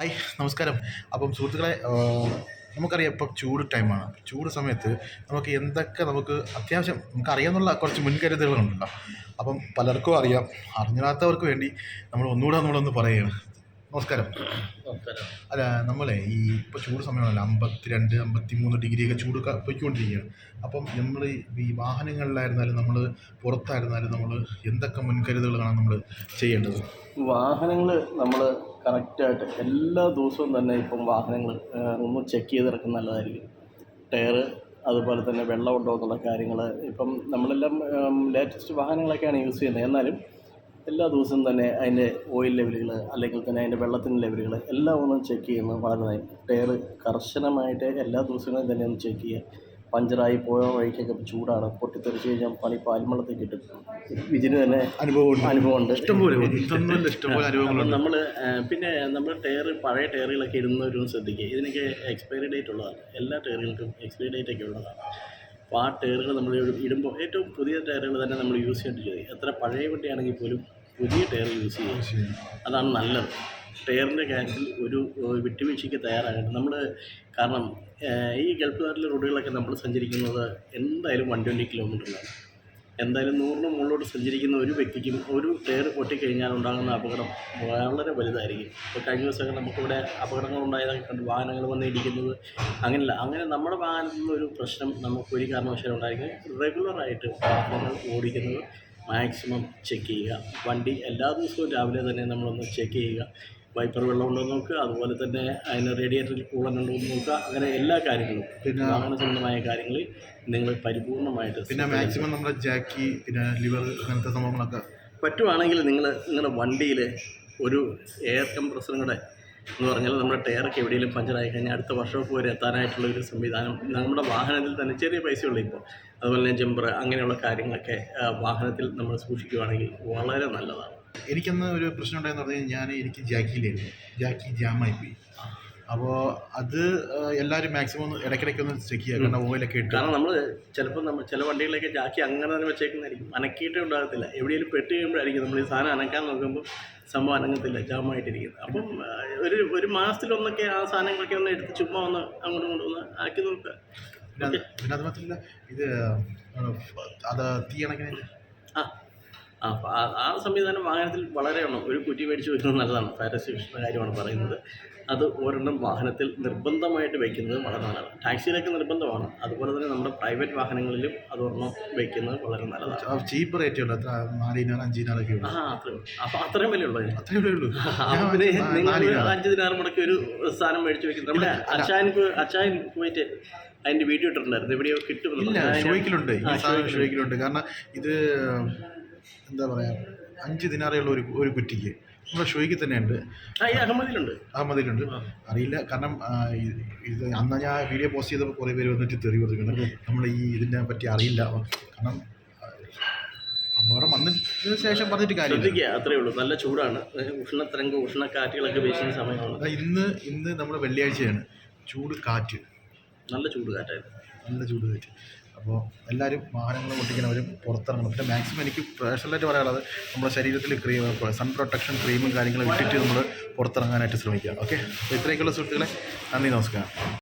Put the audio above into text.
Hi നമസ്കാരം. അപ്പം സുഹൃത്തുക്കളെ നമുക്കറിയാം ഇപ്പം ചൂട് ടൈമാണ്. ചൂട് സമയത്ത് നമുക്ക് എന്തൊക്കെ നമുക്ക് അത്യാവശ്യം നമുക്ക് അറിയാമെന്നുള്ള കുറച്ച് മുൻകരുതലുകളുണ്ടല്ലോ. അപ്പം പലർക്കും അറിയാം അറിഞ്ഞാത്തവർക്ക് വേണ്ടി നമ്മൾ ഒന്നുകൂടെ നമ്മളൊന്ന് പറയുകയാണ്. നമസ്കാരം. അല്ല നമ്മളെ ഈ ഇപ്പോൾ ചൂട് സമയമാണല്ലോ. അമ്പത്തിരണ്ട് അമ്പത്തി മൂന്ന് ഡിഗ്രിയൊക്കെ ചൂട് പൊയ്ക്കൊണ്ടിരിക്കുകയാണ്. അപ്പം നമ്മൾ ഈ വാഹനങ്ങളിലായിരുന്നാലും നമ്മൾ പുറത്തായിരുന്നാലും നമ്മൾ എന്തൊക്കെ മുൻകരുതലുകളാണ് നമ്മൾ ചെയ്യേണ്ടത്? വാഹനങ്ങൾ നമ്മൾ കറക്റ്റായിട്ട് എല്ലാ ദിവസവും തന്നെ ഇപ്പം വാഹനങ്ങൾ ഒന്ന് ചെക്ക് ചെയ്തിറക്കുന്നത് നല്ലതായിരിക്കും. ടയറ് അതുപോലെ തന്നെ വെള്ളമുണ്ടോ എന്നുള്ള കാര്യങ്ങൾ ഇപ്പം നമ്മളെല്ലാം ലേറ്റസ്റ്റ് വാഹനങ്ങളൊക്കെയാണ് യൂസ് ചെയ്യുന്നത്. എന്നാലും എല്ലാ ദിവസവും തന്നെ അതിന്റെ ഓയിൽ ലെവലുകൾ അല്ലെങ്കിൽ തന്നെ അതിന്റെ വെള്ളത്തിന്റെ ലെവലുകൾ എല്ലാം ഒന്ന് ചെക്ക് ചെയ്യുന്നത് വളരെ നന്നായി ടയർ കർശനമായിട്ട് എല്ലാ ദിവസങ്ങളും തന്നെ ഒന്ന് ചെക്ക് ചെയ്യുക. പഞ്ചറായി പോയ വഴിക്കൊക്കെ ചൂടാണ്. പൊട്ടിത്തെറിച്ച് കഴിഞ്ഞാൽ പണി പാൽമളത്തിൽ കിട്ടും. ഇതിന് തന്നെ അനുഭവം അനുഭവമുണ്ട്. ഇഷ്ടംപോലെ നമ്മൾ പിന്നെ നമ്മൾ ടയർ പഴയ ടയറുകളൊക്കെ ഇടുന്നവരും ശ്രദ്ധിക്കുക. ഇതിനൊക്കെ എക്സ്പയറി ഡേറ്റ് ഉള്ളതാണ്. എല്ലാ ടയറുകൾക്കും എക്സ്പയറി ഡേറ്റ് ഒക്കെ ഉള്ളതാണ്. അപ്പോൾ ആ ടയറുകൾ നമ്മൾ ഇടുമ്പോൾ ഏറ്റവും പുതിയ ടയറുകൾ തന്നെ നമ്മൾ യൂസ് ചെയ്യേണ്ടത് എത്ര പഴയ വണ്ടിയാണെങ്കിൽ പോലും പുതിയ ടയർ യൂസ് ചെയ്യുക. അതാണ് നല്ലത്. ടയറിന്റെ കാര്യത്തിൽ ഒരു വിട്ടുവീഴ്ചയ്ക്ക് തയ്യാറാകട്ടെ നമ്മൾ കാരണം ഈ ഗൾഫ് നാട്ടിലെ റോഡുകളൊക്കെ നമ്മൾ സഞ്ചരിക്കുന്നത് എന്തായാലും വൺ ട്വന്റി കിലോമീറ്ററിലാണ്. എന്തായാലും നൂറിന് മുകളിലോട്ട് സഞ്ചരിക്കുന്ന ഒരു വ്യക്തിക്കും ഒരു ടയർ പൊട്ടിക്കഴിഞ്ഞാൽ ഉണ്ടാകുന്ന അപകടം വളരെ വലുതായിരിക്കും. ഇപ്പോൾ കഴിഞ്ഞ ദിവസമൊക്കെ നമുക്കിവിടെ അപകടങ്ങൾ ഉണ്ടായതൊക്കെ കണ്ട് വാഹനങ്ങൾ വന്ന് ഇടിക്കുന്നത് അങ്ങനെയല്ല. അങ്ങനെ നമ്മുടെ വാഹനത്തിൽ നിന്നൊരു ഒരു പ്രശ്നം നമുക്ക് ഒരു കാരണവശാലും ഉണ്ടായിരിക്കും റെഗുലറായിട്ട് വാഹനങ്ങൾ ഓടിക്കുന്നത് മാക്സിമം ചെക്ക് ചെയ്യുക. വണ്ടി എല്ലാ ദിവസവും രാവിലെ തന്നെ നമ്മളൊന്ന് ചെക്ക് ചെയ്യുക. വൈപ്പർ വെള്ളമുണ്ടോ എന്ന് നോക്കുക. അതുപോലെ തന്നെ അതിന് റേഡിയേറ്ററിൽ കൂളൻ ഉണ്ടോ എന്ന് നോക്കുക. അങ്ങനെ എല്ലാ കാര്യങ്ങളും. പിന്നെ വാഹന സംബന്ധമായ കാര്യങ്ങളിൽ നിങ്ങൾ പരിപൂർണമായിട്ട് പിന്നെ മാക്സിമം നമ്മുടെ ജാക്കി പിന്നെ ലിവർ അങ്ങനത്തെ സംഭവങ്ങളൊക്കെ. പറ്റുവാണെങ്കിൽ നിങ്ങൾ നിങ്ങളുടെ വണ്ടിയിൽ ഒരു എയർ കംപ്രസറും കൂടെ എന്ന് പറഞ്ഞാൽ നമ്മുടെ ടയറൊക്കെ എവിടെയെങ്കിലും പഞ്ചറായി കഴിഞ്ഞാൽ അടുത്ത വർഷമൊക്കെ വരെ എത്താനായിട്ടുള്ള ഒരു സംവിധാനം നമ്മുടെ വാഹനത്തിൽ തന്നെ ചെറിയ പൈസയുള്ളൂ ഇപ്പോൾ. അതുപോലെ തന്നെ ജമ്പർ അങ്ങനെയുള്ള കാര്യങ്ങളൊക്കെ വാഹനത്തിൽ നമ്മൾ സൂക്ഷിക്കുകയാണെങ്കിൽ വളരെ നല്ലതാണ്. എനിക്കന്ന് ഒരു പ്രശ്നം ഉണ്ടായെന്ന് പറഞ്ഞു കഴിഞ്ഞാൽ ഞാൻ എനിക്ക് ജാക്കിയിലായിരുന്നു. ജാക്കി ജാമായി പോയി അപ്പോൾ അത് എല്ലാരും എല്ലാവരും മാക്സിമം ഒന്ന് ഇടയ്ക്കിടയ്ക്ക് ഒന്ന് ചെക്ക് ചെയ്യുക കാരണം ഓയിലൊക്കെ ഇട്ട്. കാരണം നമ്മൾ ചിലപ്പോൾ നമ്മൾ ചില വണ്ടികളൊക്കെ ജാക്കി അങ്ങനെ തന്നെ വെച്ചേക്കുന്നതായിരിക്കും. അനക്കിയിട്ടേ ഉണ്ടാകത്തില്ല. എവിടെയെങ്കിലും പെട്ട് കഴിയുമ്പോഴായിരിക്കും നമ്മൾ ഈ സാധനം അനക്കാൻ നോക്കുമ്പോൾ സംഭവം അനങ്ങത്തില്ല ജാമായിട്ടിരിക്കുന്നത്. അപ്പം ഒരു ഒരു മാസത്തിലൊന്നൊക്കെ ആ സാധനങ്ങളൊക്കെ ഒന്ന് എടുത്ത് ചുമ്മാ ഒന്ന് അങ്ങോട്ടും ഇങ്ങോട്ടും ഒന്ന് ആക്കി നോക്കുക. പിന്നെ അത് മാത്രമല്ല ഇത് അത് തീ അണക്കണ ആ ആ സംവിധാനം വാഹനത്തിൽ വളരെ എണ്ണം ഒരു കുറ്റി മേടിച്ച് വെക്കുന്നത് നല്ലതാണ്. ഫയർ എക്സ്റ്റിങ്ഷന്റെ കാര്യമാണ് പറയുന്നത്. അത് ഒരെണ്ണം വാഹനത്തിൽ നിർബന്ധമായിട്ട് വയ്ക്കുന്നത് വളരെ നല്ലതാണ്. ടാക്സിയിലൊക്കെ നിർബന്ധമാണ്. അതുപോലെ തന്നെ നമ്മുടെ പ്രൈവറ്റ് വാഹനങ്ങളിലും അത് ഒരെണ്ണം വയ്ക്കുന്നത് വളരെ നല്ലതാണ്. ചീപ്പ് റേറ്റ് ഉള്ളൂ അത്ര നാലിനാറ് അഞ്ചിനാറൊക്കെ ഉള്ളൂ. ആ അത്രയും അപ്പോൾ അത്രയും വില ഉള്ളൂ അത്രയും ഉള്ളൂ. പിന്നെ നിങ്ങൾ അഞ്ച് ദിനാറ് മുടക്കി ഒരു സ്ഥാനം മേടിച്ച് വെക്കുന്നത്. നമ്മുടെ അച്ചായൻ അച്ചായൻ പോയിട്ട് അതിന്റെ വീഡിയോ ഇട്ടിട്ടുണ്ടായിരുന്നു. എവിടെയോ കിട്ടും ഷോയ്ക്കിലുണ്ട്. ഷോയ്ക്കിലുണ്ട്. കാരണം ഇത് എന്താ പറയാ അഞ്ച് ദിനാറിയുള്ള ഒരു ഒരു കുറ്റിക്ക്. നമ്മുടെ ഷോയ്ക്ക് തന്നെ ഉണ്ട് അഹമ്മദിലുണ്ട്. അറിയില്ല കാരണം ഇത് അന്ന് ഞാൻ വീഡിയോ പോസ്റ്റ് ചെയ്തപ്പോൾ കുറേ പേര് വന്നിട്ട് തെറി കൊടുത്തിട്ടുണ്ട് നമ്മൾ ഈ ഇതിനെ പറ്റി അറിയില്ല. കാരണം അപകടം വന്നതിന് ശേഷം പറഞ്ഞിട്ട് കാര്യമില്ല. ശ്രദ്ധിക്കുക അത്രേ ഉള്ളൂ. നല്ല ചൂടാണ്. ഉഷ്ണത്തരംഗം ഉഷ്ണക്കാറ്റുകളൊക്കെ വീശുന്ന സമയമാണ്. ഇന്ന് ഇന്ന് നമ്മുടെ വെള്ളിയാഴ്ചയാണ്. ചൂട് കാറ്റ്. നല്ല ചൂട് കാറ്റായിരുന്നു. നല്ല ചൂട് കാറ്റ്. അപ്പോൾ എല്ലാവരും വാഹനങ്ങൾ ഓട്ടിക്കുന്നവരും പുറത്തിറങ്ങണം. പിന്നെ മാക്സിമം എനിക്ക് പേഴ്സണലായിട്ട് പറയാനുള്ളത് നമ്മുടെ ശരീരത്തിൽ ക്രീം സൺ പ്രൊട്ടക്ഷൻ ക്രീമും കാര്യങ്ങളും ഇട്ടിട്ട് നമ്മൾ പുറത്തിറങ്ങാനായിട്ട് ശ്രമിക്കുക. ഓക്കെ അപ്പോൾ ഇത്രയൊക്കെയുള്ള സുഹൃത്തുക്കളെ. നന്ദി നമസ്കാരം.